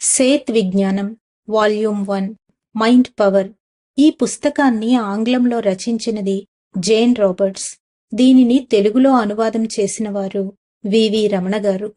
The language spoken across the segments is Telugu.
సేత్ విజ్ఞానం వాల్యూమ్ వన్ మైండ్ పవర్. ఈ పుస్తకాన్ని ఆంగ్లంలో రచించినది జేన్ రాబర్ట్స్. దీనిని తెలుగులో అనువాదం చేసిన వారు వివి రమణ గారు.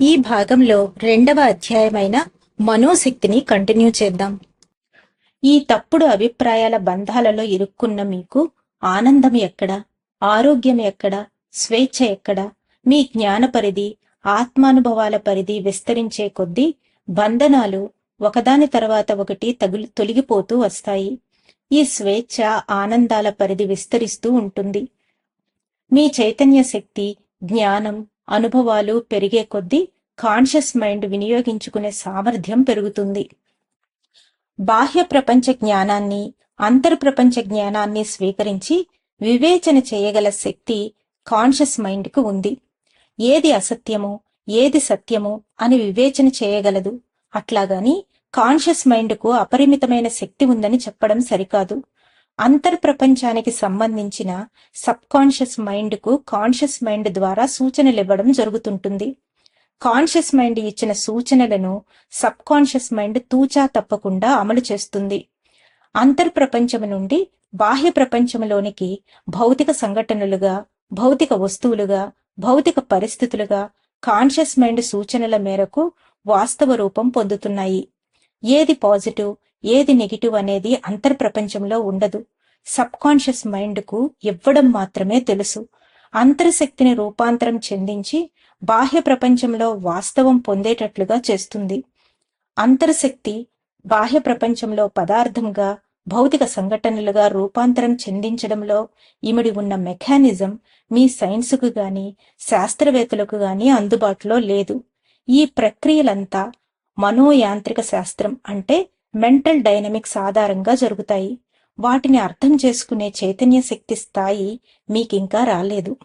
ఈ భాగంలో రెండవ అధ్యాయమైన మనోశక్తిని కంటిన్యూ చేద్దాం. ఈ తప్పుడు అభిప్రాయాల బంధాలలో ఇరుక్కున్న మీకు ఆనందం ఎక్కడ? ఆరోగ్యం ఎక్కడ? స్వేచ్ఛ ఎక్కడ? మీ జ్ఞాన పరిధి ఆత్మానుభవాల పరిధి విస్తరించే కొద్దీ బంధనాలు ఒకదాని తర్వాత ఒకటి తగులు తొలగిపోతూ వస్తాయి. ఈ స్వేచ్ఛ ఆనందాల పరిధి విస్తరిస్తూ ఉంటుంది. మీ చైతన్య శక్తి జ్ఞానం అనుభవాలు పెరిగే కొద్దీ కాన్షియస్ మైండ్ వినియోగించుకునే సామర్థ్యం పెరుగుతుంది. బాహ్య ప్రపంచ జ్ఞానాన్ని అంతర్ ప్రపంచ జ్ఞానాన్ని స్వీకరించి వివేచన చేయగల శక్తి కాన్షియస్ మైండ్కు ఉంది. ఏది అసత్యమో ఏది సత్యమో అని వివేచన చేయగలదు. అట్లాగాని కాన్షియస్ మైండ్కు అపరిమితమైన శక్తి ఉందని చెప్పడం సరికాదు. అంతర్ ప్రపంచానికి సంబంధించిన సబ్ కాన్షియస్ మైండ్కు కాన్షియస్ మైండ్ ద్వారా సూచనలు ఇవ్వడం జరుగుతుంటుంది. కాన్షియస్ మైండ్ ఇచ్చిన సూచనలను సబ్ కాన్షియస్ మైండ్ తూచా తప్పకుండా అమలు చేస్తుంది. అంతర్ ప్రపంచం నుండి బాహ్య ప్రపంచంలోనికి భౌతిక సంఘటనలుగా భౌతిక వస్తువులుగా భౌతిక పరిస్థితులుగా కాన్షియస్ మైండ్ సూచనల మేరకు వాస్తవ రూపం పొందుతున్నాయి. ఏది పాజిటివ్ ఏది నెగిటివ్ అనేది అంతర్ప్రపంచంలో ఉండదు. సబ్ కాన్షియస్ మైండ్కు ఇవ్వడం మాత్రమే తెలుసు. అంతర్శక్తిని రూపాంతరం చెందించి బాహ్య ప్రపంచంలో వాస్తవం పొందేటట్లుగా చేస్తుంది. అంతర్శక్తి బాహ్య ప్రపంచంలో పదార్థంగా భౌతిక సంఘటనలుగా రూపాంతరం చెందించడంలో ఇమిడి ఉన్న మెకానిజం మీ సైన్సుకు గాని శాస్త్రవేత్తలకు గాని అందుబాటులో లేదు. ఈ ప్రక్రియలంతా మనోయాంత్రిక శాస్త్రం అంటే మెంటల్ డైనమిక్స్ ఆధారంగా జరుగుతాయి. వాటిని అర్థం చేసుకునే చైతన్య శక్తి స్థాయి మీకింకా రాలేదు.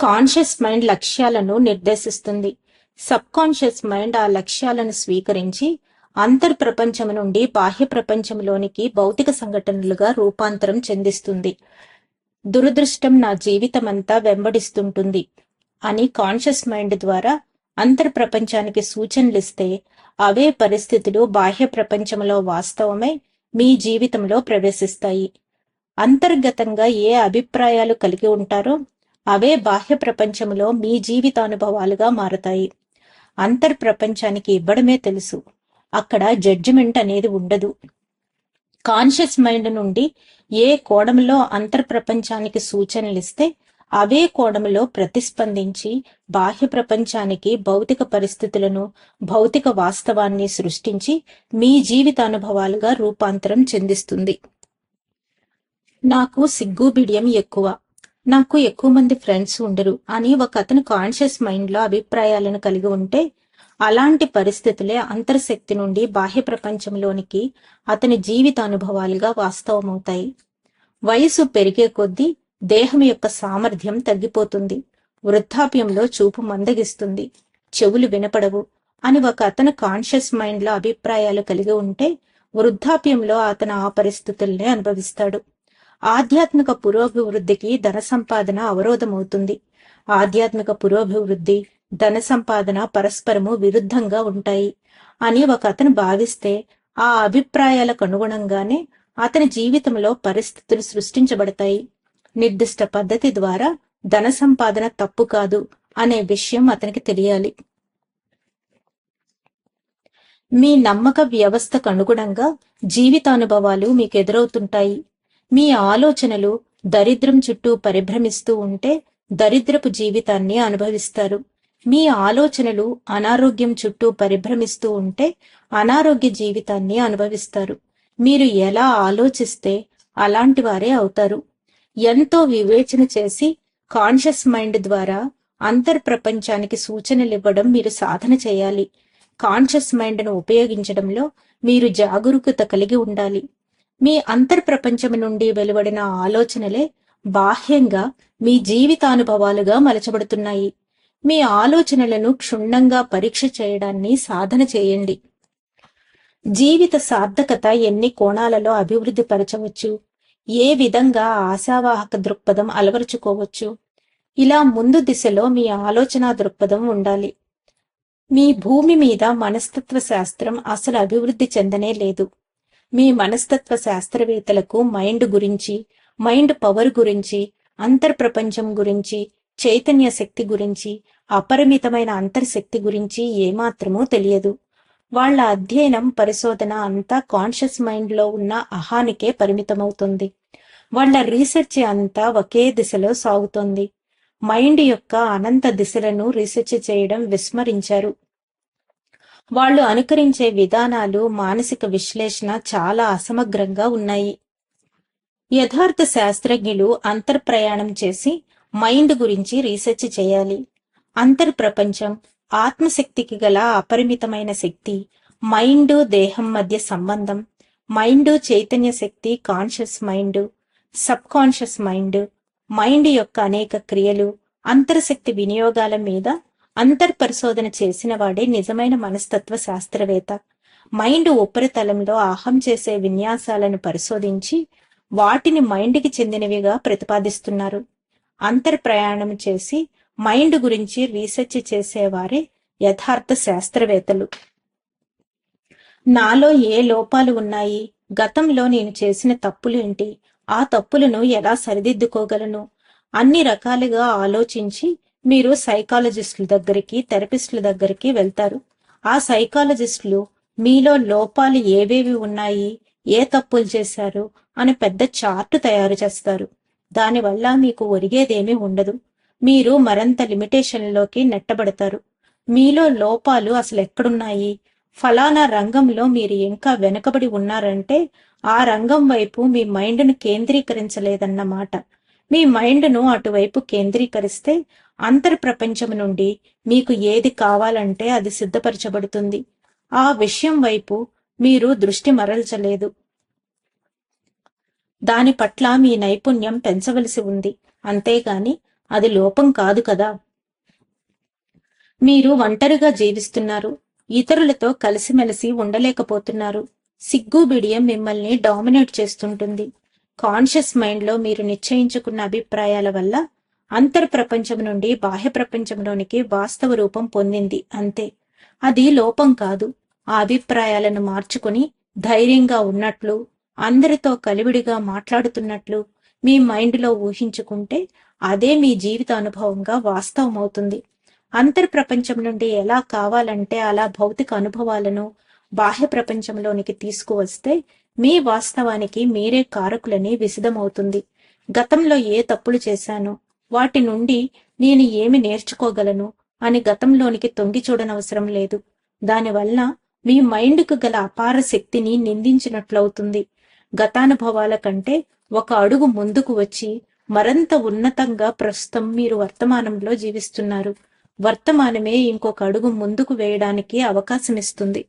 కాన్షియస్ మైండ్ లక్ష్యాలను నిర్దేశిస్తుంది. సబ్ కాన్షియస్ మైండ్ ఆ లక్ష్యాలను స్వీకరించి అంతర్ ప్రపంచం నుండి బాహ్య ప్రపంచంలోనికి భౌతిక సంఘటనలుగా రూపాంతరం చెందిస్తుంది. దురదృష్టం నా జీవితమంతా వెంబడిస్తుంటుంది అని కాన్షియస్ మైండ్ ద్వారా అంతర్ ప్రపంచానికి సూచనలిస్తే అవే పరిస్థితులు బాహ్య ప్రపంచంలో వాస్తవమై మీ జీవితంలో ప్రవేశిస్తాయి. అంతర్గతంగా ఏ అభిప్రాయాలు కలిగి ఉంటారో అవే బాహ్య ప్రపంచంలో మీ జీవితానుభవాలుగా మారతాయి. అంతర్ ప్రపంచానికి ఇవ్వడమే తెలుసు. అక్కడ జడ్జిమెంట్ అనేది ఉండదు. కాన్షియస్ మైండ్ నుండి ఏ కోణంలో అంతర్ ప్రపంచానికి సూచనలు ఇస్తే అవే కోణంలో ప్రతిస్పందించి బాహ్య ప్రపంచానికి భౌతిక పరిస్థితులను భౌతిక వాస్తవాన్ని సృష్టించి మీ జీవితానుభవాలుగా రూపాంతరం చెందిస్తుంది. నాకు సిగ్గు బిడియం ఎక్కువ. నాకు ఎక్కువ మంది ఫ్రెండ్స్ ఉండరు. అని ఒక అతను కాన్షియస్ మైండ్లో అభిప్రాయాలను కలిగి ఉంటే అలాంటి పరిస్థితులే అంతర్శక్తి నుండి బాహ్య ప్రపంచంలోనికి అతని జీవిత అనుభవాలుగా వాస్తవమవుతాయి. వయసు పెరిగే కొద్దీ దేహం యొక్క సామర్థ్యం తగ్గిపోతుంది. వృద్ధాప్యంలో చూపు మందగిస్తుంది. చెవులు వినపడవు అని ఒక అతను కాన్షియస్ మైండ్లో అభిప్రాయాలు కలిగి ఉంటే వృద్ధాప్యంలో అతను ఆ పరిస్థితుల్ని అనుభవిస్తాడు. ఆధ్యాత్మిక పురోభివృద్ధికి ధన సంపాదన అవరోధమవుతుంది. ఆధ్యాత్మిక పురోభివృద్ధి ధన సంపాదన పరస్పరము విరుద్ధంగా ఉంటాయి అని ఒక అతను భావిస్తే ఆ అభిప్రాయాలకు అనుగుణంగానే అతని జీవితంలో పరిస్థితులు సృష్టించబడతాయి. నిర్దిష్ట పద్ధతి ద్వారా ధన సంపాదన తప్పు కాదు అనే విషయం అతనికి తెలియాలి. మీ నమ్మక వ్యవస్థకు అనుగుణంగా జీవితానుభవాలు మీకు ఎదురవుతుంటాయి. మీ ఆలోచనలు దరిద్రం చుట్టూ పరిభ్రమిస్తూ ఉంటే దరిద్రపు జీవితాన్ని అనుభవిస్తారు. మీ ఆలోచనలు అనారోగ్యం చుట్టూ పరిభ్రమిస్తూ ఉంటే అనారోగ్య జీవితాన్ని అనుభవిస్తారు. మీరు ఎలా ఆలోచిస్తే అలాంటి వారే అవుతారు. ఎంతో వివేచన చేసి కాన్షియస్ మైండ్ ద్వారా అంతర్ ప్రపంచానికి సూచనలు ఇవ్వడం మీరు సాధన చేయాలి. కాన్షియస్ మైండ్ను ఉపయోగించడంలో మీరు జాగరూకత కలిగి ఉండాలి. మీ అంతర్ ప్రపంచం నుండి వెలువడిన ఆలోచనలే బాహ్యంగా మీ జీవితానుభవాలుగా మలచబడుతున్నాయి. మీ ఆలోచనలను క్షుణ్ణంగా పరీక్ష చేయడాన్ని సాధన చేయండి. జీవిత సార్థకత ఎన్ని కోణాలలో అభివృద్ధి పరచవచ్చు? ఏ విధంగా ఆశావాహక దృక్పథం అలవరుచుకోవచ్చు? ఇలా ముందు దిశలో మీ ఆలోచన దృక్పథం ఉండాలి. మీ భూమి మీద మనస్తత్వ శాస్త్రం అసలు అభివృద్ధి చెందనే లేదు. మీ మనస్తత్వ శాస్త్రవేత్తలకు మైండ్ గురించి మైండ్ పవర్ గురించి అంతర్ప్రపంచం గురించి చైతన్య శక్తి గురించి అపరిమితమైన అంతర్శక్తి గురించి ఏమాత్రమూ తెలియదు. వాళ్ళ అధ్యయనం పరిశోధన అంతా కాన్షియస్ మైండ్లో ఉన్న అహానికే పరిమితమవుతుంది. వాళ్ళ రీసెర్చ్ అంతా ఒకే దిశలో సాగుతోంది. మైండ్ యొక్క అనంత దిశలను రీసెర్చ్ చేయడం విస్మరించారు. వాళ్ళు అనుకరించే విధానాలు మానసిక విశ్లేషణ చాలా అసమగ్రంగా ఉన్నాయి. యథార్థ శాస్త్రజ్ఞులు అంతర్ప్రయాణం చేసి మైండ్ గురించి రీసెర్చ్ చేయాలి. అంతర్ప్రపంచం ఆత్మశక్తికి గల అపరిమితమైన శక్తి మైండ్ దేహం మధ్య సంబంధం మైండ్ చైతన్య శక్తి conscious mind subconscious mind mind యొక్క అనేక క్రియలు అంతర్శక్తి వినియోగాల మీద అంతర్పరిశోధన చేసిన వాడే నిజమైన మనస్తత్వ శాస్త్రవేత్త. మైండ్ ఉపరితలంలో అహం చేసే విన్యాసాలను పరిశోధించి వాటిని మైండ్కి చెందినవిగా ప్రతిపాదిస్తున్నారు. అంతర్ప్రయాణం చేసి మైండ్ గురించి రీసెర్చ్ చేసేవారే యథార్థ శాస్త్రవేత్తలు. నాలో ఏ లోపాలు ఉన్నాయి? గతంలో నేను చేసిన తప్పులు ఏంటి? ఆ తప్పులను ఎలా సరిదిద్దుకోగలను? అన్ని రకాలుగా ఆలోచించి మీరు సైకాలజిస్టుల దగ్గరికి థెరపిస్టుల దగ్గరికి వెళ్తారు. ఆ సైకాలజిస్టులు మీలో లోపాలు ఏవేవి ఉన్నాయి? ఏ తప్పులు చేశారు? అని పెద్ద చార్టు తయారు చేస్తారు. దానివల్ల మీకు ఒరిగేదేమీ ఉండదు. మీరు మరింత లిమిటేషన్లోకి నెట్టబడతారు. మీలో లోపాలు అసలు ఎక్కడున్నాయి? ఫలానా రంగంలో మీరు ఇంకా వెనుకబడి ఉన్నారంటే ఆ రంగం వైపు మీ మైండ్ను కేంద్రీకరించలేదన్నమాట. మీ మైండ్ను అటువైపు కేంద్రీకరిస్తే అంతర్ప్రపంచం నుండి మీకు ఏది కావాలంటే అది సిద్ధపరచబడుతుంది. ఆ విషయం వైపు మీరు దృష్టి మరల్చలేదు. దాని పట్ల మీ నైపుణ్యం పెంచవలసి ఉంది. అంతేగాని అది లోపం కాదు కదా. మీరు ఒంటరిగా జీవిస్తున్నారు. ఇతరులతో కలిసిమెలిసి ఉండలేకపోతున్నారు. సిగ్గు బిడియం మిమ్మల్ని డామినేట్ చేస్తుంటుంది. కాన్షియస్ మైండ్లో మీరు నిశ్చయించుకున్న అభిప్రాయాల వల్ల అంతర్ ప్రపంచం నుండి బాహ్య ప్రపంచంలోనికి వాస్తవ రూపం పొందింది. అంతే. అది లోపం కాదు. ఆ అభిప్రాయాలను మార్చుకుని ధైర్యంగా ఉన్నట్లు అందరితో కలివిడిగా మాట్లాడుతున్నట్లు మీ మైండ్లో ఊహించుకుంటే అదే మీ జీవిత అనుభవంగా వాస్తవమవుతుంది. అంతర్ ప్రపంచం నుండి ఎలా కావాలంటే అలా భౌతిక అనుభవాలను బాహ్య ప్రపంచంలోనికి తీసుకువస్తే మీ వాస్తవానికి మీరే కారకులని విశదమవుతుంది. గతంలో ఏ తప్పులు చేశాను వాటి నుండి నేను ఏమి నేర్చుకోగలను అని గతంలోనికి తొంగి చూడనవసరం లేదు. దానివల్ల మీ మైండ్కు గల అపార శక్తిని నిందించినట్లవుతుంది. గతానుభవాల కంటే ఒక అడుగు ముందుకు వచ్చి మరింత ఉన్నతంగా ప్రస్తుతం మీరు వర్తమానంలో జీవిస్తున్నారు. వర్తమానమే ఇంకొక అడుగు ముందుకు వేయడానికి అవకాశమిస్తుంది.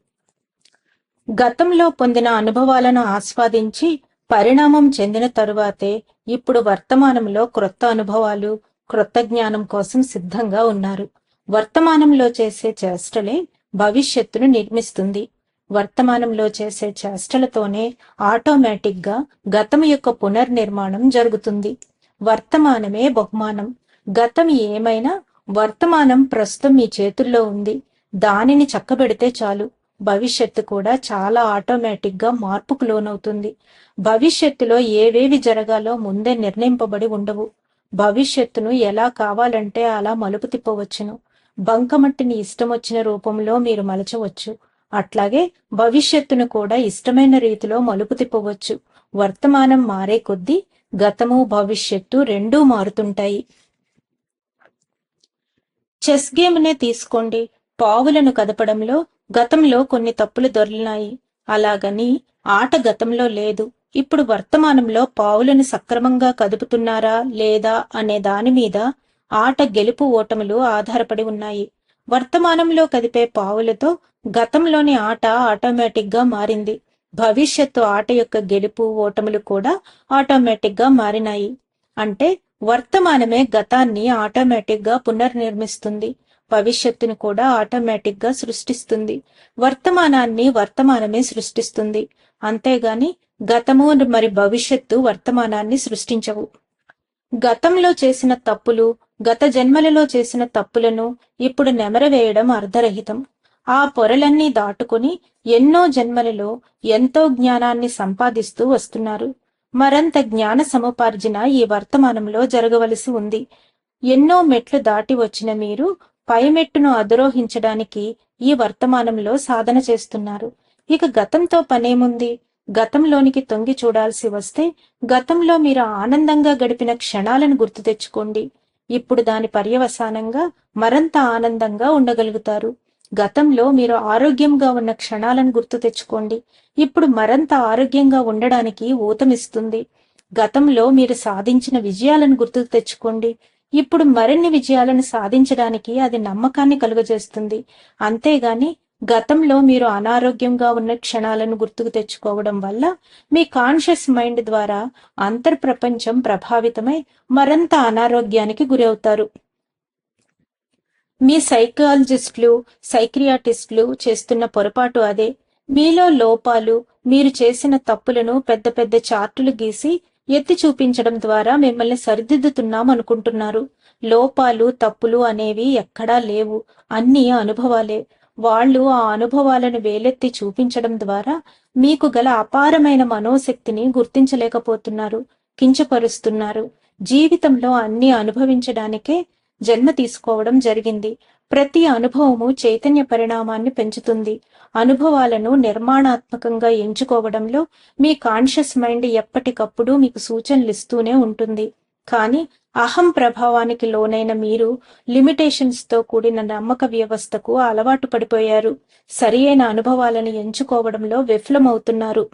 గతంలో పొందిన అనుభవాలను ఆస్వాదించి పరిణామం చెందిన తరువాతే ఇప్పుడు వర్తమానంలో క్రొత్త అనుభవాలు క్రొత్త జ్ఞానం కోసం సిద్ధంగా ఉన్నారు. వర్తమానంలో చేసే చేష్టలే భవిష్యత్తును నిర్మిస్తుంది. వర్తమానంలో చేసే చేష్టలతోనే ఆటోమేటిక్గా గతం యొక్క పునర్నిర్మాణం జరుగుతుంది. వర్తమానమే బహుమానం. గతం ఏమైనా వర్తమానం ప్రస్తుతం మీ చేతుల్లో ఉంది. దానిని చక్కబెడితే చాలు. భవిష్యత్తు కూడా చాలా ఆటోమేటిక్గా మార్పుకు లోనవుతుంది. భవిష్యత్తులో ఏవేవి జరగాలో ముందే నిర్ణయింపబడి ఉండవు. భవిష్యత్తును ఎలా కావాలంటే అలా మలుపు తిప్పవచ్చును. బంకమట్టిని ఇష్టం వచ్చిన రూపంలో మీరు మలచవచ్చు. అట్లాగే భవిష్యత్తును కూడా ఇష్టమైన రీతిలో మలుపు తిప్పవచ్చు. వర్తమానం మారే కొద్దీ గతము భవిష్యత్తు రెండూ మారుతుంటాయి. చెస్ గేమ్నే తీసుకోండి. పావులను కదపడంలో గతంలో కొన్ని తప్పులు దొరికినాయి. అలాగని ఆట గతంలో లేదు. ఇప్పుడు వర్తమానంలో పావులను సక్రమంగా కదుపుతున్నారా లేదా అనే దాని మీద ఆట గెలుపు ఓటములు ఆధారపడి ఉన్నాయి. వర్తమానంలో కదిపే పావులతో గతంలోని ఆట ఆటోమేటిక్గా మారింది. భవిష్యత్తు ఆట యొక్క గెలుపు ఓటములు కూడా ఆటోమేటిక్గా మారినాయి. అంటే వర్తమానమే గతాన్ని ఆటోమేటిక్గా పునర్నిర్మిస్తుంది. భవిష్యత్తును కూడా ఆటోమేటిక్గా సృష్టిస్తుంది. వర్తమానాన్ని వర్తమానమే సృష్టిస్తుంది. అంతేగాని గతము మరి భవిష్యత్తు వర్తమానాన్ని సృష్టించవు. గతంలో చేసిన తప్పులు గత జన్మలలో చేసిన తప్పులను ఇప్పుడు నెమరవేయడం అర్ధరహితం. ఆ పొరలన్నీ దాటుకుని ఎన్నో జన్మలలో ఎంతో జ్ఞానాన్ని సంపాదిస్తూ వస్తున్నారు. మరంత జ్ఞాన సముపార్జన ఈ వర్తమానంలో జరగవలసి ఉంది. ఎన్నో మెట్లు దాటి వచ్చిన మీరు పైమెట్టును అధిరోహించడానికి ఈ వర్తమానంలో సాధన చేస్తున్నారు. ఇక గతంతో పనేముంది? గతంలోనికి తొంగి చూడాల్సి వస్తే గతంలో మీరు ఆనందంగా గడిపిన క్షణాలను గుర్తు తెచ్చుకోండి. ఇప్పుడు దాని పర్యవసానంగా మరంత ఆనందంగా ఉండగలుగుతారు. గతంలో మీరు ఆరోగ్యంగా ఉన్న క్షణాలను గుర్తు తెచ్చుకోండి. ఇప్పుడు మరంత ఆరోగ్యంగా ఉండడానికి ఊతమిస్తుంది. గతంలో మీరు సాధించిన విజయాలను గుర్తు తెచ్చుకోండి. ఇప్పుడు మరిన్ని విజయాలను సాధించడానికి అది నమ్మకాన్ని కలుగజేస్తుంది. అంతేగాని గతంలో మీరు అనారోగ్యంగా ఉన్న క్షణాలను గుర్తుకు తెచ్చుకోవడం వల్ల మీ కాన్షియస్ మైండ్ ద్వారా అంతర్ప్రపంచం ప్రభావితమై మరంత అనారోగ్యానికి గురవుతారు. మీ సైకాలజిస్టులు సైక్రియాటిస్టులు చేస్తున్న పొరపాటు అదే. మీలో లోపాలు మీరు చేసిన తప్పులను పెద్ద పెద్ద చార్టులు గీసి ఎత్తి చూపించడం ద్వారా మిమ్మల్ని సరిదిద్దుతున్నాం అనుకుంటున్నారు. లోపాలు తప్పులు అనేవి ఎక్కడా లేవు. అన్నీ అనుభవాలే. వాళ్ళు ఆ అనుభవాలను వేలెత్తి చూపించడం ద్వారా మీకు గల అపారమైన మనోశక్తిని గుర్తించలేకపోతున్నారు కించపరుస్తున్నారు. జీవితంలో అన్ని అనుభవించడానికే జన్మ తీసుకోవడం జరిగింది. ప్రతి అనుభవము చైతన్య పరిణామాన్ని పెంచుతుంది. అనుభవాలను నిర్మాణాత్మకంగా ఎంచుకోవడంలో మీ కాన్షియస్ మైండ్ ఎప్పటికప్పుడు మీకు సూచనలు ఇస్తూనే ఉంటుంది. కానీ అహం ప్రభావానికి లోనైన మీరు లిమిటేషన్స్తో కూడిన నమ్మక వ్యవస్థకు అలవాటు పడిపోయారు. సరియైన అనుభవాలను ఎంచుకోవడంలో విఫలమవుతున్నారు.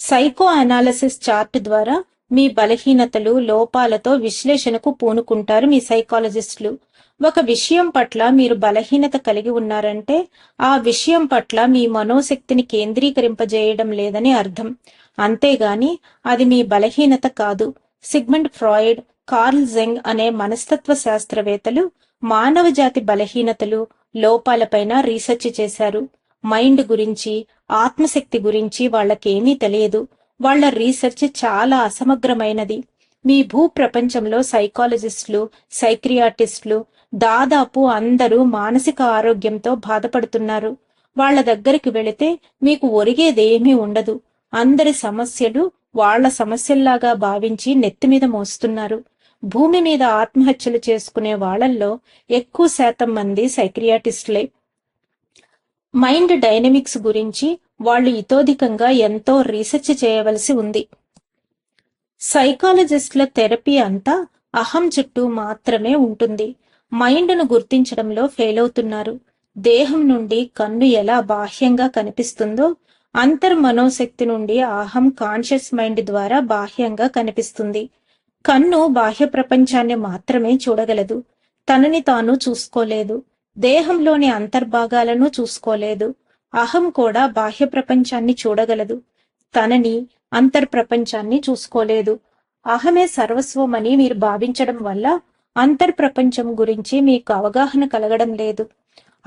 సైకో అనాలిసిస్ చార్ట్ ద్వారా మీ బలహీనతలు లోపాలతో విశ్లేషణకు పూనుకుంటారు మీ సైకాలజిస్టులు. ఒక విషయం పట్ల మీరు బలహీనత కలిగి ఉన్నారంటే ఆ విషయం పట్ల మీ మనోశక్తిని కేంద్రీకరింపజేయడం లేదని అర్థం. అంతేగాని అది మీ బలహీనత కాదు. సిగ్మండ్ ఫ్రాయిడ్ కార్ల్ జెంగ్ అనే మనస్తత్వ శాస్త్రవేత్తలు మానవ జాతి బలహీనతలు లోపాలపైన రీసెర్చ్ చేశారు. మైండ్ గురించి ఆత్మశక్తి గురించి వాళ్ళకేమీ తెలియదు. వాళ్ళ రీసెర్చ్ చాలా అసమగ్రమైనది. మీ భూ ప్రపంచంలో సైకాలజిస్టులు సైక్రియాటిస్టులు దాదాపు అందరూ మానసిక ఆరోగ్యంతో బాధపడుతున్నారు. వాళ్ళ దగ్గరికి వెళితే మీకు ఒరిగేదేమీ ఉండదు. అందరి సమస్యలు వాళ్ళ సమస్యల్లాగా భావించి నెత్తిమీద మోస్తున్నారు. భూమి మీద ఆత్మహత్యలు చేసుకునే వాళ్ళల్లో ఎక్కువ శాతం మంది సైక్రియాటిస్టులే. మైండ్ డైనమిక్స్ గురించి వాళ్ళు ఇతోధికంగా ఎంతో రీసెర్చ్ చేయవలసి ఉంది. సైకాలజిస్ట్ల థెరపీ అంతా అహం చుట్టూ మాత్రమే ఉంటుంది. మైండ్ను గుర్తించడంలో ఫెయిల్ అవుతున్నారు. దేహం నుండి కన్ను ఎలా బాహ్యంగా కనిపిస్తుందో అంతర్ మనోశక్తి నుండి అహం కాన్షియస్ మైండ్ ద్వారా బాహ్యంగా కనిపిస్తుంది. కన్ను బాహ్య ప్రపంచాన్ని మాత్రమే చూడగలదు. తనని తాను చూసుకోలేదు. దేహంలోని అంతర్భాగాలను చూసుకోలేదు. అహం కూడా బాహ్య ప్రపంచాన్ని చూడగలదు. తనని అంతర్ప్రపంచాన్ని చూసుకోలేదు. అహమే సర్వస్వమని మీరు భావించడం వల్ల అంతర్ప్రపంచం గురించి మీకు అవగాహన కలగడం లేదు.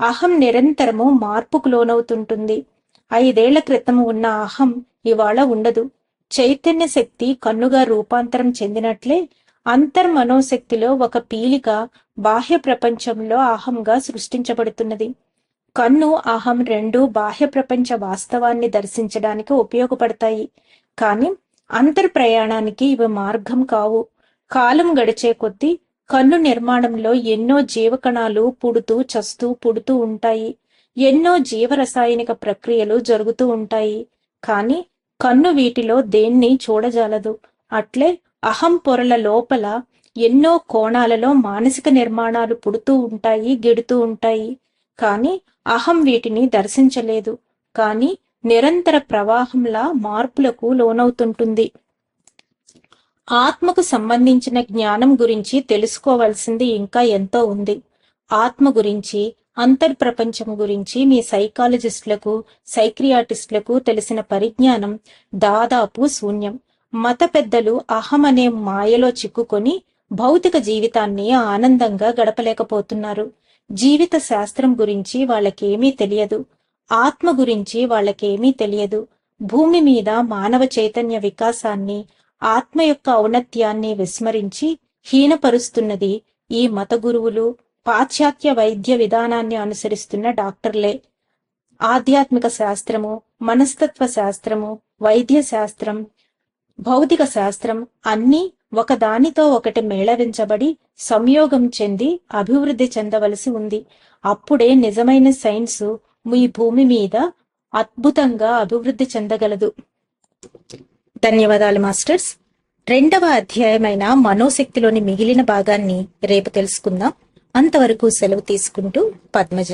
అహం నిరంతరము మార్పుకు లోనవుతుంటుంది. ఐదేళ్ళ క్రితం ఉన్న అహం ఇవాళ ఉండదు. చైతన్య శక్తి కన్నుగా రూపాంతరం చెందినట్లే అంతర్మనోశక్తిలో ఒక పీలిక బాహ్య ప్రపంచంలో అహంగా సృష్టించబడుతున్నది. కన్ను అహం రెండు బాహ్య ప్రపంచ వాస్తవాన్ని దర్శించడానికి ఉపయోగపడతాయి. కానీ అంతర్ ప్రయాణానికి ఇవి మార్గం కావు. కాలం గడిచే కొద్దీ కన్ను నిర్మాణంలో ఎన్నో జీవకణాలు పుడుతూ చస్తూ పుడుతూ ఉంటాయి. ఎన్నో జీవరసాయనిక ప్రక్రియలు జరుగుతూ ఉంటాయి. కానీ కన్ను వీటిలో దేన్ని చూడజాలదు? అట్లే అహం పొరల లోపల ఎన్నో కోణాలలో మానసిక నిర్మాణాలు పుడుతూ ఉంటాయి గిడుతూ ఉంటాయి. కానీ అహం వీటిని దర్శించలేదు. కానీ నిరంతర ప్రవాహంలా మార్పులకు లోనవుతుంటుంది. ఆత్మకు సంబంధించిన జ్ఞానం గురించి తెలుసుకోవాల్సింది ఇంకా ఎంతో ఉంది. ఆత్మ గురించి అంతర్ప్రపంచం గురించి మీ సైకాలజిస్టులకు సైక్రియాటిస్టులకు తెలిసిన పరిజ్ఞానం దాదాపు శూన్యం. మత పెద్దలు అహం అనే మాయలో చిక్కుకొని భౌతిక జీవితాన్ని ఆనందంగా గడపలేకపోతున్నారు. జీవిత శాస్త్రం గురించి వాళ్ళకేమీ తెలియదు. ఆత్మ గురించి వాళ్ళకేమీ తెలియదు. భూమి మీద మానవ చైతన్య వికాసాన్ని ఆత్మ యొక్క ఔన్నత్యాన్ని విస్మరించి హీనపరుస్తున్నది ఈ మత గురువులు పాశ్చాత్య వైద్య విధానాన్ని అనుసరిస్తున్న డాక్టర్లే. ఆధ్యాత్మిక శాస్త్రము మనస్తత్వ శాస్త్రము వైద్య శాస్త్రం భౌతిక శాస్త్రం అన్నీ ఒకదానితో ఒకటి మేళవించబడి సంయోగం చెంది అభివృద్ధి చెందవలసి ఉంది. అప్పుడే నిజమైన సైన్స్ మీ భూమి మీద అద్భుతంగా అభివృద్ధి చెందగలదు. ధన్యవాదాలు మాస్టర్స్. రెండవ అధ్యాయమైన మనోశక్తిలోని మిగిలిన భాగాన్ని రేపు తెలుసుకుందాం. అంతవరకు సెలవు తీసుకుంటూ పద్మజ.